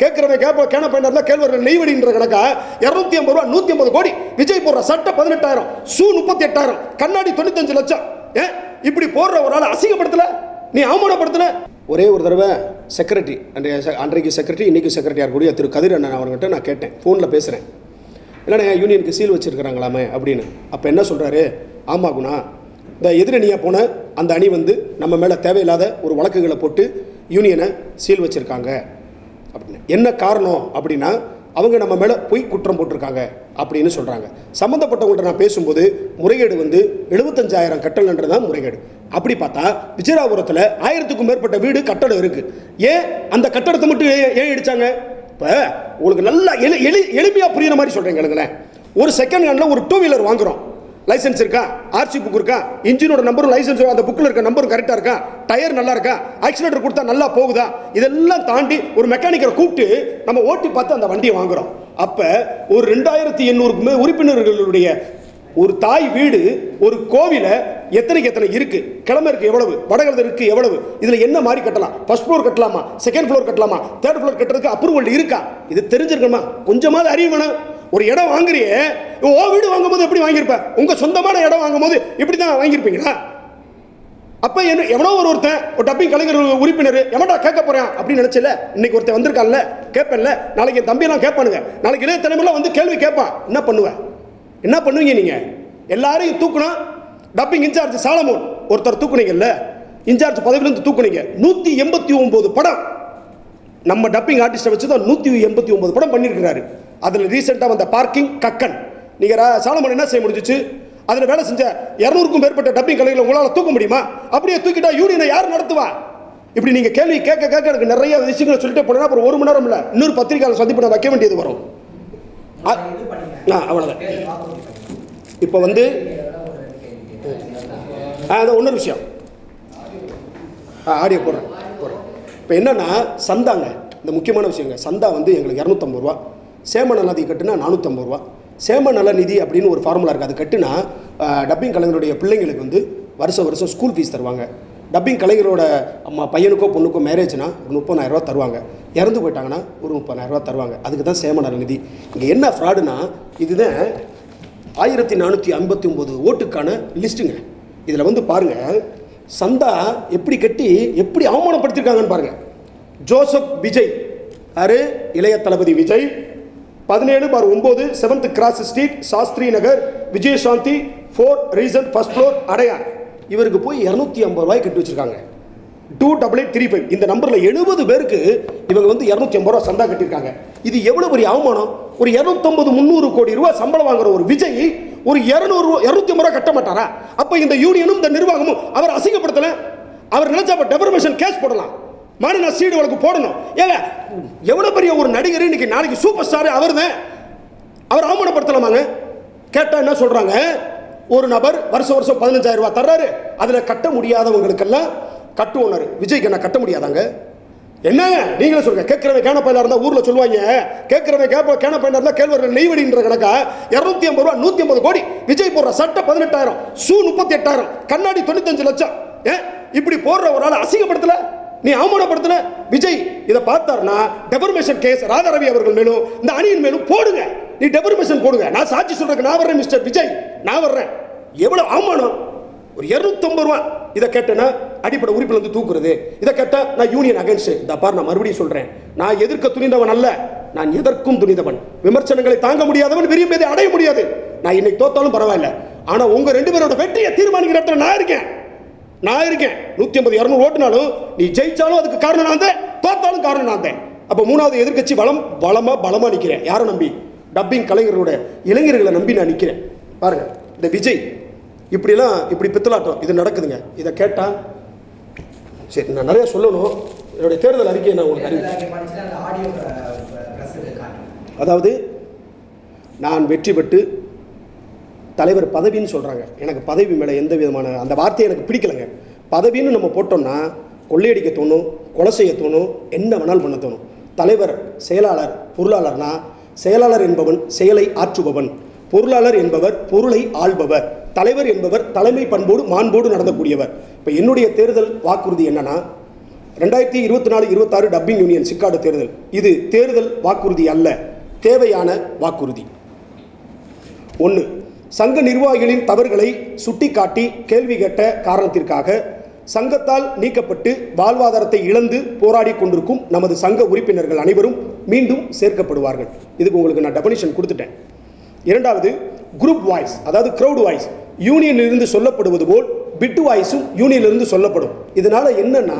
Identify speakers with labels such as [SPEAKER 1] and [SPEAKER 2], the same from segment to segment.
[SPEAKER 1] கேட்கிறவன் கேட்ப கேன பையனா கேள்வர்கள் நெய்வடின்ற கணக்கா இரநூத்தி ஐம்பது ரூபா நூத்தி ஐம்பது கோடி. விஜய் போடுற சட்டை பதினெட்டாயிரம் ஷூ முப்பத்தி எட்டாயிரம் கண்ணாடி தொண்ணூத்தஞ்சு லட்சம். ஏன் இப்படி போடுற ஒரு ஆள் அசிங்கப்படுத்தல? நீ அவமானப்படுத்தல? ஒரே ஒரு தடவை செக்ரட்டரி அன்றைய அன்றைக்கு செக்ரட்டரி இன்னைக்கு செக்ரட்டரி இருக்கக்கூடிய திரு கதிர் அண்ணன் அவர்கிட்ட நான் கேட்டேன். ஃபோனில் பேசுகிறேன் இல்லைண்ணே யூனியனுக்கு சீல் வச்சுருக்கிறாங்களாமே அப்படின்னு. அப்போ என்ன சொல்கிறாரு ஆமா குணா. இந்த எதிரணியாக போன அந்த அணி வந்து நம்ம மேலே தேவையில்லாத ஒரு வழக்குகளை போட்டு யூனியனை சீல் வச்சுருக்காங்க. அப்படின்னு. என்ன காரணம் அப்படின்னா அவங்க நம்ம மேலே பொய் குற்றம் போட்டிருக்காங்க அப்படின்னு சொல்கிறாங்க சம்மந்தப்பட்டவங்கள்ட்ட நான் பேசும்போது முறைகேடு வந்து எழுபத்தஞ்சாயிரம் கட்டணன்றது தான் முறைகேடு. அப்படி பார்த்தா விஜயராபுரத்தில் ஆயிரத்துக்கும் மேற்பட்ட வீடு கட்டடம் இருக்குது ஏன் அந்த கட்டடத்தை மட்டும் ஏன் ஏன் இப்போ உங்களுக்கு நல்லா எளி எளி எளிமையாக புரியுற மாதிரி சொல்கிறேங்களுங்களேன் ஒரு செகண்ட் ஹேண்டில் ஒரு டூ வீலர் வாங்குறோம். லைசன்ஸ் இருக்கா? ஆர்சி புக் இருக்கா? இன்ஜினோட நம்பரும் லைசென்ஸ் அந்த புக்கில் இருக்க நம்பரும் கரெக்டாக இருக்கா? டயர் நல்லா இருக்கா? ஆக்சிலேட்டர் கொடுத்தா நல்லா போகுதா? இதெல்லாம் தாண்டி ஒரு மெக்கானிக்கரை கூப்பிட்டு நம்ம ஓட்டி பார்த்து அந்த வண்டியை வாங்குறோம். அப்போ ஒரு ரெண்டாயிரத்தி எண்ணூறுக்குமே உறுப்பினர்களுடைய ஒரு தாய் வீடு ஒரு கோவில எத்தனைக்கு எத்தனை இருக்கு? கிழமைக்கு எவ்வளவு? வடகிழக்கு எவ்வளவு? இதுல என்ன மாதிரி கட்டலாம்? ஃபர்ஸ்ட் ஃப்ளோர் கட்டலாமா? செகண்ட் ஃப்ளோர் கட்டலாமா? தேர்ட் ஃப்ளோர் கட்டுறதுக்கு அப்ரூவல் இருக்கா? இது தெரிஞ்சிருக்கணுமா? கொஞ்சமாவது அறிவு வேணும். ஒரு இடம் வாங்குறியே ஓ வீடு வாங்கும்போது எப்படி வாங்கியிருப்ப? உங்கள் சொந்தமான இடம் வாங்கும்போது இப்படி தான் வாங்கியிருப்பீங்களா? அப்போ என்ன எவனோ ஒரு ஒருத்தன் ஒரு டப்பிங் கலைஞர் உறுப்பினர் எவன்டா கேட்க போகிறான் அப்படின்னு நினைச்சல இன்னைக்கு ஒருத்தன் வந்திருக்கான்ல கேட்பேன்ல நாளைக்கு என் தம்பியெல்லாம் கேட்பானுங்க. நாளைக்கு இளைய தலைமுறை வந்து கேள்வி கேட்பான் என்ன பண்ணுவேன் என்ன பண்ணுவீங்க நீங்கள் எல்லாரையும் தூக்கணும் டப்பிங் இன்சார்ஜ் சாலமோன் ஒருத்தர் தூக்குனீங்கல்ல இன்சார்ஜ் பதவியிலேருந்து தூக்குனீங்க. நூற்றி எண்பத்தி ஒம்பது படம். நம்ம டப்பிங் ஆர்டிஸ்ட்டை வச்சு தான் நூற்றி எண்பத்தி ஒம்பது படம் பண்ணியிருக்கிறாரு. அதில் ரீசெண்டாக வந்த பார்க்கிங் கக்கன். நீங்கள் சாலமன் என்ன செய்ய முடிஞ்சிச்சு? அதில் வேலை செஞ்ச இரநூறுக்கும் மேற்பட்ட டப்பிங் கலைகளை உங்களால் தூக்க முடியுமா? அப்படியே தூக்கிட்டா யூனியனை யார் நடத்துவா? இப்படி நீங்கள் கேள்வி கேட்க கேட்க எனக்கு நிறைய விஷயங்களை சொல்லிட்டு போனேன்னா அப்புறம் ஒரு மணி நேரம் இல்லை இன்னொரு பத்திரிகையாளர் சந்திப்பு நான் வைக்க வேண்டியது வரும். ஆ ஆ, இப்போ வந்து ஆ அது இன்னொரு விஷயம். ஆ ஆடியோ போடுறேன் போடுறேன். இப்போ என்னன்னா சந்தாங்க இந்த முக்கியமான விஷயங்க. சந்தா வந்து எங்களுக்கு இரநூத்தம்பது ரூபா. சேம நலநிதி கட்டுனா நானூற்றம்பது ரூபா. சேம நலநிதி அப்படின்னு ஒரு ஃபார்முலா இருக்குது அது கட்டுனா டப்பிங் கலைஞருடைய பிள்ளைங்களுக்கு வந்து வருஷம் வருஷம் ஸ்கூல் ஃபீஸ் தருவாங்க. டப்பிங் கலைஞரோட அம்மா பையனுக்கோ பொண்ணுக்கோ மேரேஜ்னா ஒரு முப்பதாயிரரூவா தருவாங்க. இறந்து போயிட்டாங்கன்னா ஒரு முப்பதாயிரரூவா தருவாங்க. அதுக்கு தான் சேம நலநிதி இங்கே என்ன ஃப்ராடுனா இதுதான் ஆயிரத்தி நானூற்றி ஐம்பத்தி ஒம்பது ஓட்டுக்கான லிஸ்ட்டுங்க. இதில் வந்து பாருங்கள் சந்தா எப்படி கட்டி எப்படி அவமானப்படுத்திருக்காங்கன்னு பாருங்கள் ஜோசப் விஜய். அரு இளைய தளபதி விஜய். பதினேழு பார் ஒம்பது seventh cross street Shastri Nagar Vijayashanti four recent first floor Adyar. இவருக்கு போய் இரநூத்தி ஐம்பது ரூபாய் கட்டி வச்சிருக்காங்க. Two double eight three five இந்த நம்பரில் எழுபது பேருக்கு இவங்க வந்து இரநூத்தி ஐம்பது ரூபா சந்தா கட்டியிருக்காங்க. இது எவ்வளோ பெரிய அவமானம்? ஒரு இரநூத்தம்பது முந்நூறு கோடி ரூபா சம்பளம் வாங்குற ஒரு விஜய் ஒரு இரநூறு இரநூத்தி ஐம்பது ரூபா கட்ட மாட்டாரா? அப்போ இந்த யூனியனும் இந்த நிர்வாகமும் அவர் அசிங்கப்படுத்தலை. அவர் நினைச்சா அப்போ டெபர்மேஷன் கேஸ் போடலாம். மாநில சீடு உனக்கு போடணும். ஏங்க எவ்வளோ பெரிய ஒரு நடிகர் இன்னைக்கு நாளைக்கு சூப்பர் ஸ்டார் அவர் தான் அவர் அவமானப்படுத்தலாமாங்க? கேட்டால் என்ன சொல்கிறாங்க ஒரு நபர் வருஷம் வருஷம் பதினஞ்சாயிரம் ரூபா தர்றாரு. அதில் கட்ட முடியாதவங்களுக்கெல்லாம் கட்டு ஓனர் விஜய்க்கு நான் கட்ட முடியாதாங்க? என்னங்க நீங்களே சொல்லுங்க. கேட்கிறவன் கேன பையனா இருந்தால் ஊரில் சொல்லுவாங்க. கேட்கிறவன் கேப்ப கேன இருந்தால் இருந்தா கேள்வர்கள் நெய்வடின்ற கணக்கா? இரநூத்தி ஐம்பது ரூபா நூற்றி ஐம்பது கோடி. விஜய் போடுற சட்டை பதினெட்டாயிரம் ஷூ முப்பத்தி எட்டாயிரம் கண்ணாடி தொண்ணூத்தஞ்சு லட்சம். ஏன் இப்படி போடுற ஒரு ஆள் அசிங்கப்படுத்தலை? நீ அவமானப்படுத்தின? விஜய் இதை பார்த்தாருன்னா டெபர்மேஷன் கேஸ் ராதாரவி அவர்கள் மேலும் இந்த அணியின் மேலும் போடுங்க. நீ டெபர்மேஷன் போடுங்க. நான் சாட்சி சொல்றதுக்கு நான் வர்றேன் மிஸ்டர் விஜய். நான் வர்றேன். எவ்வளோ அவமானம்? ஒரு இரநூத்தம்பது ரூபா. இதை கேட்டேன்னா அடிப்படை உறுப்பில் வந்து தூக்குறது. இதை கேட்டால் நான் யூனியன் அகைன்ஸ்ட் இந்த பார் நான் மறுபடியும் சொல்கிறேன் நான் எதிர்க்க துணிந்தவன் அல்ல. நான் எதற்கும் துணிந்தவன். விமர்சனங்களை தாங்க முடியாதவன் விரும்பியதை அடைய முடியாது. நான் இன்னைக்கு தோத்தாலும் பரவாயில்ல. ஆனால் உங்கள் ரெண்டு பேரோட வெற்றியை தீர்மானிக்கிற இடத்துல நான் இருக்கேன். நான் இருக்கேன். நூத்தி ஐம்பது இரநூறு ஓட்டுனாலும் நீ ஜெயிச்சாலும் அதுக்கு காரணம் நான் தான். தோத்தாலும் காரணம் நான் தான். அப்போ மூணாவது எதிர்க்கட்சி பலம் பலமா பலமா நிக்கிறேன். யாரை நம்பி? டப்பிங் கலைஞரோட இளைஞர்களை நம்பி நான் நிக்கிறேன். பாருங்க இந்த விஜய் இப்படிலாம் இப்படி பித்தலாட்டம் இது நடக்குதுங்க. இதை கேட்டா சரி நான் நிறைய சொல்லணும். என்னுடைய தேர்தல் அறிக்கையை நான் உங்களுக்கு அறிவிக்கிறேன். அதாவது நான் வெற்றி பெற்று தலைவர் பதவின்னு சொல்கிறாங்க எனக்கு பதவி மேலே எந்த விதமான அந்த வார்த்தையை எனக்கு பிடிக்கலைங்க. பதவின்னு நம்ம போட்டோம்னா கொள்ளையடிக்க தோணும் கொலை செய்ய தோணும் என்ன வேணாலும் பண்ண தோணும். தலைவர் செயலாளர் பொருளாளர்னா செயலாளர் என்பவன் செயலை ஆற்றுபவன். பொருளாளர் என்பவர் பொருளை ஆள்பவர். தலைவர் என்பவர் தலைமை பண்போடு மாண்போடு நடந்தக்கூடியவர். இப்போ என்னுடைய தேர்தல் வாக்குறுதி என்னன்னா ரெண்டாயிரத்தி இருபத்தி நாலு இருபத்தாறு டப்பிங் யூனியன் சிக்காடு தேர்தல். இது தேர்தல் வாக்குறுதி அல்ல தேவையான வாக்குறுதி. ஒன்று சங்க நிர்வாகிகளின் தவறுகளை சுட்டிக்காட்டி கேள்வி கேட்ட காரணத்திற்காக சங்கத்தால் நீக்கப்பட்டு வாழ்வாதாரத்தை இழந்து போராடி கொண்டிருக்கும் நமது சங்க உறுப்பினர்கள் அனைவரும் மீண்டும் சேர்க்கப்படுவார்கள். இதுக்கு உங்களுக்கு நான் டெபனிஷன் கொடுத்துட்டேன். இரண்டாவது குரூப் வாய்ஸ் அதாவது க்ரௌட் வாய்ஸ் யூனியனிலிருந்து சொல்லப்படுவது போல் பிட்டு வாய்ஸும் யூனியனிலிருந்து சொல்லப்படும். இதனால் என்னன்னா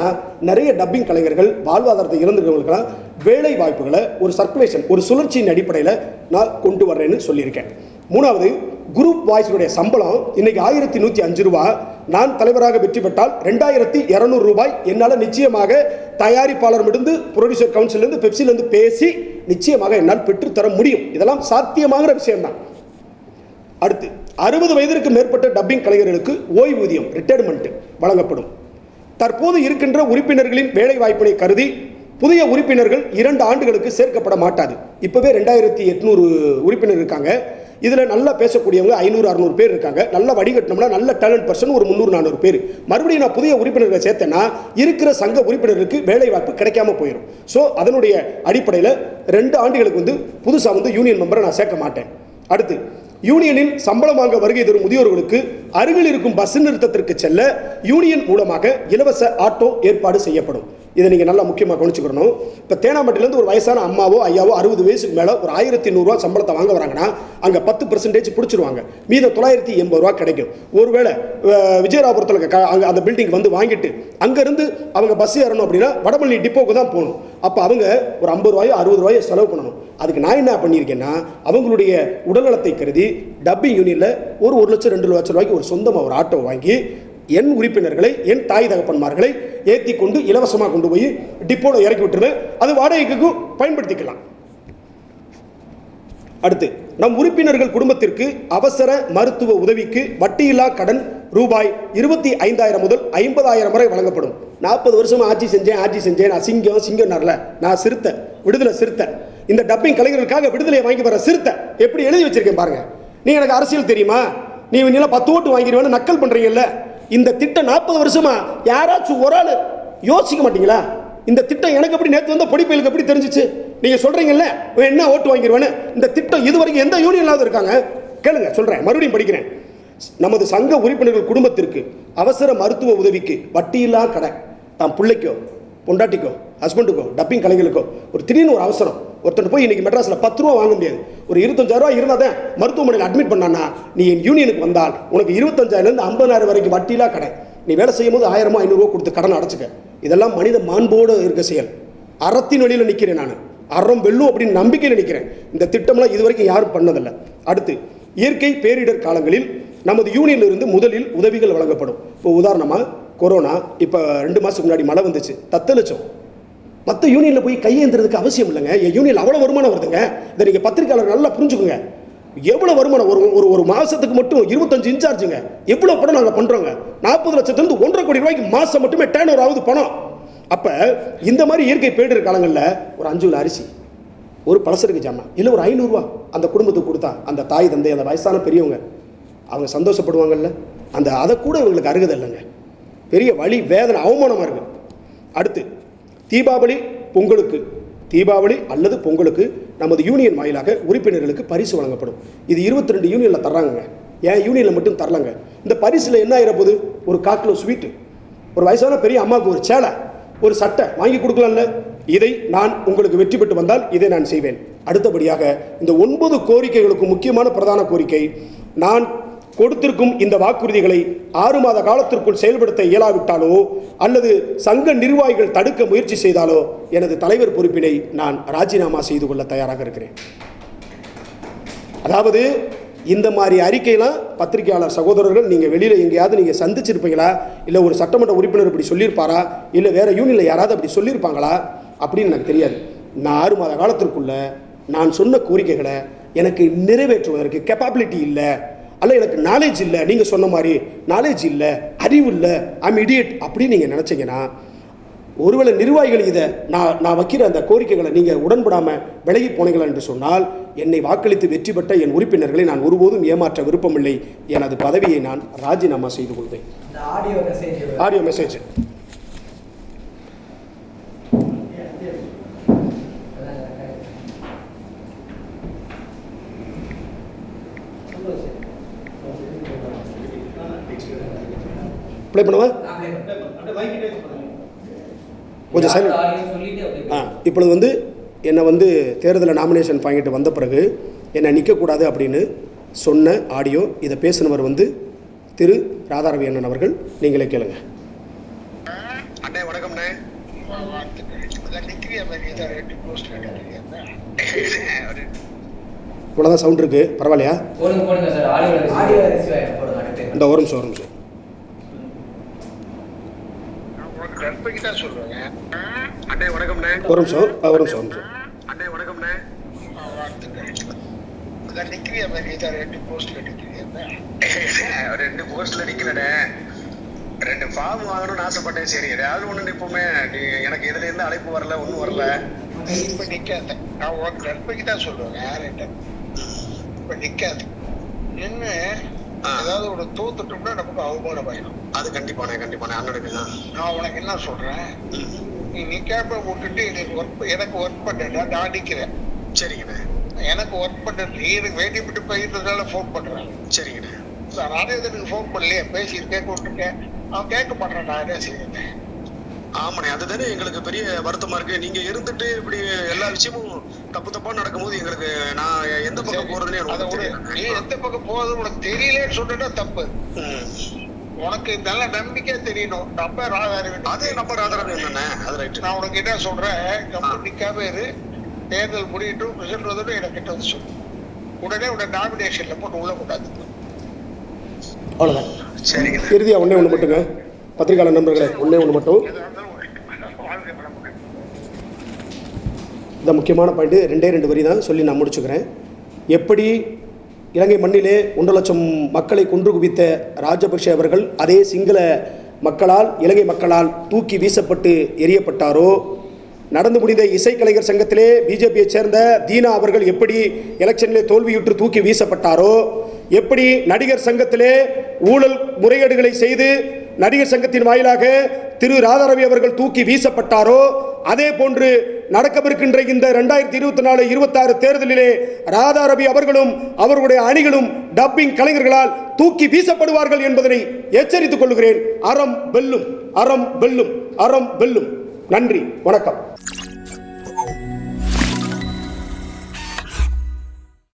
[SPEAKER 1] நிறைய டப்பிங் கலைஞர்கள் வாழ்வாதாரத்தை இழந்திருக்கிறவங்களுக்கெல்லாம் வேலை வாய்ப்புகளை ஒரு சர்க்குலேஷன் ஒரு சுழற்சியின் அடிப்படையில் நான் கொண்டு வர்றேன்னு சொல்லியிருக்கேன். மூணாவது குரூப் வாய்ஸுடைய சம்பளம் இன்னைக்கு ஆயிரத்தி நூற்றி அஞ்சு ரூபா. நான் தலைவராக வெற்றி பெற்றால் ரெண்டாயிரத்தி இரநூறு ரூபாய் என்னால் நிச்சயமாக தயாரிப்பாளரிடமிருந்து ப்ரொடியூசர் கவுன்சிலேருந்து பெப்சிலேருந்து பேசி நிச்சயமாக என்னால் பெற்றுத்தர முடியும். இதெல்லாம் சாத்தியமாகிற விஷயம்தான். அடுத்து அறுபது வயதிற்கு மேற்பட்ட டப்பிங் கலைஞர்களுக்கு ஓய்வூதியம் ரிட்டையர்மெண்ட் வழங்கப்படும். தற்போது இருக்கின்ற உறுப்பினர்களின் வேலை வாய்ப்பினை கருதி புதிய உறுப்பினர்கள் இரண்டு ஆண்டுகளுக்கு சேர்க்கப்பட மாட்டாது. இப்போவே ரெண்டாயிரத்தி எட்நூறு உறுப்பினர் இருக்காங்க. இதில் நல்லா பேசக்கூடியவங்க ஐநூறு அறுநூறு பேர் இருக்காங்க. நல்லா வடிகட்டினோம்னா நல்ல டேலண்ட் பர்சன் ஒரு முந்நூறு நானூறு பேர். மறுபடியும் நான் புதிய உறுப்பினர்களை சேர்த்தேன்னா இருக்கிற சங்க உறுப்பினருக்கு வேலை வாய்ப்பு கிடைக்காம போயிடும் ஸோ அதனுடைய அடிப்படையில் ரெண்டு ஆண்டுகளுக்கு வந்து புதுசாக வந்து யூனியன் மெம்பரை நான் சேர்க்க மாட்டேன். அடுத்து யூனியனில் சம்பளம் வாங்க வருகை தரும் முதியோர்களுக்கு அருகில் இருக்கும் பஸ் நிறுத்தத்திற்கு செல்ல யூனியன் மூலமாக இலவச ஆட்டோ ஏற்பாடு செய்யப்படும். இதை நீங்கள் நல்லா முக்கியமாக கவனிச்சுக்கணும். இப்போ தேனாம்பட்டிலேருந்து ஒரு வயசான அம்மாவோ ஐயாவோ அறுபது வயசுக்கு மேலே ஒரு ஆயிரத்தி நூறுரூவா சம்பளத்தை வாங்க வராங்கன்னா அங்கே பத்து பர்சன்டேஜ் பிடிச்சிருவாங்க. மீத தொள்ளாயிரத்தி எண்பது ரூபா கிடைக்கும். ஒருவேளை விஜயராபுரத்தில் அங்கே அந்த பில்டிங் வந்து வாங்கிட்டு அங்கேருந்து அவங்க பஸ் ஏறணும் அப்படின்னா வடபள்ளி டிப்போக்கு தான் போகணும். அப்போ அவங்க ஒரு ஐம்பது ரூபாயோ அறுபது ரூபாயோ செலவு பண்ணணும். அதுக்கு நான் என்ன பண்ணியிருக்கேன்னா அவங்களுடைய உடல்நலத்தை கருதி டப்பிங் யூனியனில் ஒரு ஒரு லட்சம் ரெண்டு லட்சம் ரூபாய்க்கு ஒரு சொந்தமாக ஒரு ஆட்டோ வாங்கி என் உறுப்பினர்களை என் தாய் தகப்பன்மார்களை ஏற்றி கொண்டு இலவசமாக கொண்டு போய் டிப்போவில் இறக்கி விட்டுருவேன். அது வாடகைக்கு பயன்படுத்திக்கலாம். அடுத்து நம் உறுப்பினர்கள் குடும்பத்திற்கு அவசர மருத்துவ உதவிக்கு வட்டியில்லா கடன் ரூபாய் இருபத்தி ஐந்தாயிரம் முதல் ஐம்பதாயிரம் வரை வழங்கப்படும். நாற்பது வருஷமாக ஆட்சி செஞ்சேன் ஆட்சி செஞ்சேன். நான் சிங்கம் சிங்கம் நரல நான் சிறுத்தை விடுதலை சிறுத்தை. இந்த டப்பிங் கலைஞர்களுக்காக விடுதலையை வாங்கி வர சிறுத்தை எப்படி எழுதி வச்சிருக்கேன் பாருங்க. நீ எனக்கு அரசியல் தெரியுமா? நீ இவங்க பத்து ஓட்டு வாங்கிடுவேன்னு நக்கல் பண்ணுறீங்கல்ல இந்த திட்டம் நாற்பது வருஷமா யாராச்சும் ஒரு ஆள் யோசிக்க மாட்டீங்களா? இந்த திட்டம் எனக்கு எப்படி நேற்று வந்த பொடிப்பயலுக்கு எப்படி தெரிஞ்சிச்சு? நீங்கள் சொல்கிறீங்கல்ல என்ன ஓட்டு வாங்கிடுவேன்னு? இந்த திட்டம் இதுவரைக்கும் எந்த யூனியனாவது இருக்காங்க? கேளுங்க சொல்கிறேன் மறுபடியும் படிக்கிறேன். நமது சங்க உறுப்பினர்கள் குடும்பத்திற்கு அவசர மருத்துவ உதவிக்கு வட்டியில்லா கடை தான் பிள்ளைக்கோ பொண்டாட்டிக்கோ ஹஸ்பண்டுக்கோ டப்பிங் கலைகளுக்கோ. ஒரு திடீர்னு ஒரு அவசரம். ஒருத்தர் போய் இன்னைக்கு மெட்ராஸில் பத்து ரூபா வாங்க முடியாது. ஒரு இருபத்தஞ்சாயிரம் இருந்தால் தான் மருத்துவமனையில் அட்மிட் பண்ணான்னா நீ என் யூனியனுக்கு வந்தால் உனக்கு இருபத்தஞ்சாயிரம்லேருந்து ஐம்பதாயிரம் வரைக்கும் வட்டிலாம் கடை. நீ வேலை செய்யும் போது ஆயிரமோ ஐநூறுரூவா கொடுத்து கடன் அடைச்சிக்க. இதெல்லாம் மனித மாண்போடு இருக்க செயல். அறத்தின் வழியில் நிற்கிறேன் நான். அறம் வெல்லும் அப்படின்னு நம்பிக்கையில் நிற்கிறேன் இந்த திட்டம்லாம் இது வரைக்கும் யாரும் பண்ணதில்லை. அடுத்து இயற்கை பேரிடர் காலங்களில் நமது யூனியனிலிருந்து முதலில் உதவிகள் வழங்கப்படும். இப்போ உதாரணமாக கொரோனா இப்போ ரெண்டு மாதத்துக்கு முன்னாடி மழை வந்துச்சு. தத்தளிச்சோம். மற்ற யூனியனில் போய் கையேந்துறதுக்கு அவசியம் இல்லைங்க. என் யூனியன் அவ்வளோ வருமானம் வருதுங்க. இதை நீங்கள் பத்திரிக்கையாளர் நல்லா புரிஞ்சுக்கோங்க. எவ்வளோ வருமானம்? ஒரு ஒரு ஒரு மாதத்துக்கு மட்டும் இருபத்தஞ்சு இன்சார்ஜுங்க. எவ்வளோ பணம் நாங்கள் பண்ணுறோங்க நாற்பது லட்சத்துலேருந்து ஒன்றரை கோடி ரூபாய்க்கு மாதம் மட்டுமே டேன் ஓவர் ஆகுது பணம். அப்போ இந்த மாதிரி இயற்கை பேரிடர் காலங்களில் ஒரு அஞ்சு கிலோ அரிசி ஒரு பழசருக்கு ஜாமான் இல்லை ஒரு ஐநூறுரூவா அந்த குடும்பத்துக்கு கொடுத்தா அந்த தாய் தந்தை அந்த வயசான பெரியவங்க அவங்க சந்தோஷப்படுவாங்கல்ல? அந்த அதை கூட இவங்களுக்கு அருகதை இல்லைங்க. பெரிய வழி வேதனை அவமானமாக இருக்குது அடுத்து தீபாவளி பொங்கலுக்கு தீபாவளி அல்லது பொங்கலுக்கு நமது யூனியன் வாயிலாக உறுப்பினர்களுக்கு பரிசு வழங்கப்படும். இது இருபத்தி ரெண்டு யூனியனில் தர்றாங்க ஏன் யூனியனில் மட்டும் தரலங்க? இந்த பரிசில் என்ன ஆயிர ஒரு காக்கிலோ ஸ்வீட்டு ஒரு வயசான பெரிய அம்மாவுக்கு ஒரு சேலை ஒரு சட்டை வாங்கி கொடுக்கலாம்ல? இதை நான் உங்களுக்கு வெற்றி பெற்று வந்தால் இதை நான் செய்வேன். அடுத்தபடியாக இந்த ஒன்பது கோரிக்கைகளுக்கு முக்கியமான பிரதான கோரிக்கை நான் கொடுத்திருக்கும் இந்த வாக்குறுதிகளை ஆறு மாத காலத்திற்குள் செயல்படுத்த இயலாவிட்டாலோ அல்லது சங்க நிர்வாகிகள் தடுக்க முயற்சி செய்தாலோ எனது தலைவர் பொறுப்பினை நான் ராஜினாமா செய்து கொள்ள தயாராக இருக்கிறேன். அதாவது இந்த மாதிரி அறிக்கையெல்லாம் பத்திரிகையாளர் சகோதரர்கள் நீங்கள் வெளியில் எங்கேயாவது நீங்கள் சந்திச்சிருப்பீங்களா? இல்லை ஒரு சட்டமன்ற உறுப்பினர் இப்படி சொல்லியிருப்பாரா? இல்லை வேறு யூனியனில் யாராவது அப்படி சொல்லியிருப்பாங்களா? அப்படின்னு எனக்கு தெரியாது. நான் ஆறு மாத காலத்திற்குள்ளே நான் சொன்ன கோரிக்கைகளை எனக்கு நிறைவேற்றுவதற்கு கெப்பாபிலிட்டி இல்லை. அல்ல எனக்கு நாலேஜ் இல்லை. நீங்கள் சொன்ன மாதிரி நாலேஜ் இல்லை அறிவு இல்லை ஐம் இடியட் அப்படின்னு நீங்கள் நினச்சிங்கன்னா ஒருவேளை நிர்வாகிகள் இதை நான் நான் வைக்கிற அந்த கோரிக்கைகளை நீங்கள் உடன்படாமல் விலகி போனீங்களா என்று சொன்னால் என்னை வாக்களித்து வெற்றி பெற்ற என் உறுப்பினர்களை நான் ஒருபோதும் ஏமாற்ற விருப்பமில்லை. எனது பதவியை நான் ராஜினாமா செய்து கொள்வேன்.
[SPEAKER 2] Audio message
[SPEAKER 1] audio message play பண்ணுவா? கொஞ்சம் சைலண்ட் ஆ இப்பொழுது வந்து என்னை வந்து தேர்தலில் நாமினேஷன் வாங்கிட்டு வந்த பிறகு என்னை நிற்கக்கூடாது அப்படின்னு சொன்ன ஆடியோ இதை பேசினவர் வந்து திரு ராதாரவி அண்ணன் அவர்கள். நீங்களே கேளுங்க.
[SPEAKER 3] அண்ணே வணக்கம்ண்ணே.
[SPEAKER 1] இவ்வளோதான் சவுண்ட் இருக்குது பரவாயில்லையா?
[SPEAKER 2] போடுங்க போடுங்க சார். ஆடியோ ஆடியோ ரிசீவ் ஆகிடும் போடுங்க அடுத்து
[SPEAKER 1] இந்த ஒரு நிமிஷம் ஒரு நிமிஷம்.
[SPEAKER 3] சொல்றேங்க. அண்ணே வணக்கம்ண்ணே.
[SPEAKER 1] ஒரு நிமிஷம். ஆ, ஒரு நிமிஷம் ஒரு நிமிஷம்.
[SPEAKER 3] அண்ணே வணக்கம்ண்ணே. ரெண்டு போஸ்ட்ல நிக்கிறேனே ரெண்டு ஃபார்ம் வாங்கணும்னு ஆசைப்பட்டேன். சரி ஏதாவது ஒண்ணு இப்பவுமே நீ எனக்கு இதுல இருந்து அழைப்பு வரல ஒண்ணும் வரல.
[SPEAKER 4] இப்ப நிக்காத. நான் உனக்கு நன்மைக்கு தான் சொல்லுவேன் யார்கிட்ட இப்ப நிக்காது. நின்னு
[SPEAKER 3] ஆ.
[SPEAKER 4] ஏதாவது ஒரு தோத்துட்டோம்னா நமக்கு அவமானம் ஆயிடும்
[SPEAKER 3] அது கண்டிப்பாண்ணே கண்டிப்பாண்ணே அண்ணனுக்கு
[SPEAKER 4] நான் உனக்கு என்ன சொல்றேன்?
[SPEAKER 3] ம்.
[SPEAKER 4] நீ நிக்காம விட்டுட்டு எனக்கு ஒர்க் எனக்கு ஒர்க் பண்ணா நான் நிக்கிறேன்
[SPEAKER 3] சரிங்கண்ணே
[SPEAKER 4] எனக்கு ஒர்க் பண்ண நீ எனக்கு வேண்டி விட்டு போயிருந்ததால ஃபோன் பண்றேன்
[SPEAKER 3] சரிங்கண்ணே
[SPEAKER 4] நானே எனக்கு ஃபோன் பண்ணலையே? பேசியிருக்கேன் கூப்பிட்டுருக்கேன். அவன் கேட்க மாட்டேன் நான் என்ன செய்யறேன்
[SPEAKER 3] ஆமாண்ணே அதுதானே எங்களுக்கு பெரிய வருத்தமா இருக்கு. நீங்க இருந்துட்டு இப்படி எல்லா விஷயமும் தப்பு தப்பா நடக்கும்போது எங்களுக்கு நான் எந்த பக்கம் போறதுன்னு
[SPEAKER 4] நீ எந்த பக்கம் போகுது உனக்கு தெரியலன்னு சொன்னா தப்பு. உனக்கு நல்ல நம்பிக்கை தெரியணும். நம்ம ராதாரி
[SPEAKER 3] அது நம்ம ராதாரவி தானே? அது
[SPEAKER 4] நான் உனக்கு என்ன சொல்றேன் கம்பெனி நிக்காம இரு. தேர்தல் முடியட்டும். ரிசல்ட் வந்துட்டு எனக்கு கிட்ட வந்து சொல்லு. உடனே உடனே நாமினேஷன்ல போட்டு உள்ள கூடாது
[SPEAKER 1] அவ்வளோதான்
[SPEAKER 3] சரிங்க
[SPEAKER 1] இறுதியாக ஒன்றே ஒன்று மட்டுங்க. பத்திரிகையாளர் நண்பர்களே ஒன்றே ஒன்று மட்டும். இந்த முக்கியமான பாயிண்ட் ரெண்டே ரெண்டு வரி தான் சொல்லி நான் முடிச்சுக்கிறேன். எப்படி இலங்கை மண்ணிலே ஒன்று லட்சம் மக்களை கொன்று குவித்த ராஜபக்ஷ அவர்கள் அதே சிங்கள மக்களால் இலங்கை மக்களால் தூக்கி வீசப்பட்டு எரியப்பட்டாரோ? நடந்து முடிந்த இசைக்கலைஞர் சங்கத்திலே பிஜேபியைச் சேர்ந்த தீனா அவர்கள் எப்படி எலெக்ஷனிலே தோல்வியுற்று தூக்கி வீசப்பட்டாரோ? எப்படி நடிகர் சங்கத்திலே ஊழல் முறைகேடுகளை செய்து நடிகர் சங்கத்தின் வாயிலாக திரு ராதாரவி அவர்கள் தூக்கி வீசப்பட்டாரோ? அதே போன்று நடக்கவிருக்கின்ற இந்த ரெண்டாயிரத்தி இருபத்தி நாலு இருபத்தாறு தேர்தலிலே ராதாரவி அவர்களும் அவர்களுடைய அணிகளும் டப்பிங் கலைஞர்களால் தூக்கி வீசப்படுவார்கள் என்பதனை எச்சரித்துக் கொள்கிறேன். அறம் வெல்லும் அறம் வெல்லும் அறம் வெல்லும். நன்றி வணக்கம்.